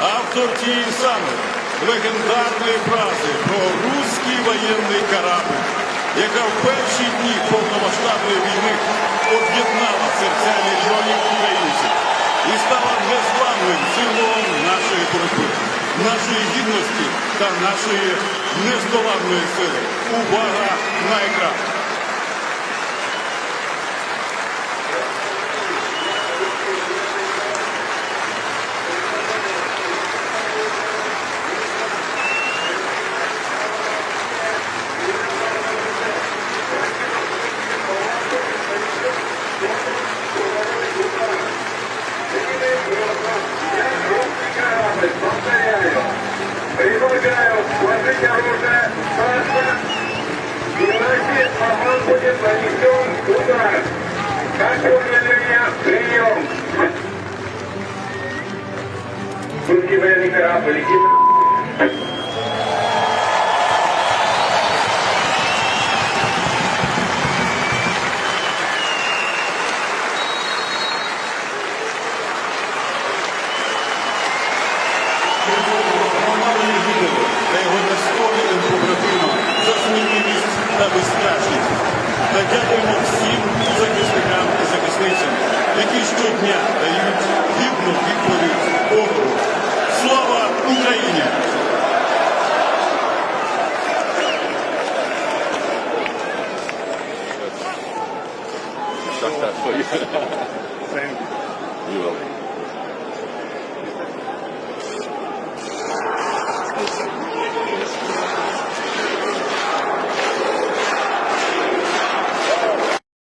автор тієї самої легендарної фрази про руський воєнний корабль, яка в перші дні повномасштабної війни об'єднала серця мільйонів українців і стала незламним символом нашої боротьби, нашої гідності та нашої нездоланної сили. Увага на екран! They win the score. Та дякуємо всім захисникам і захисницям, які щодня дають гідну відповідь ворогу. Слава Україні! For you.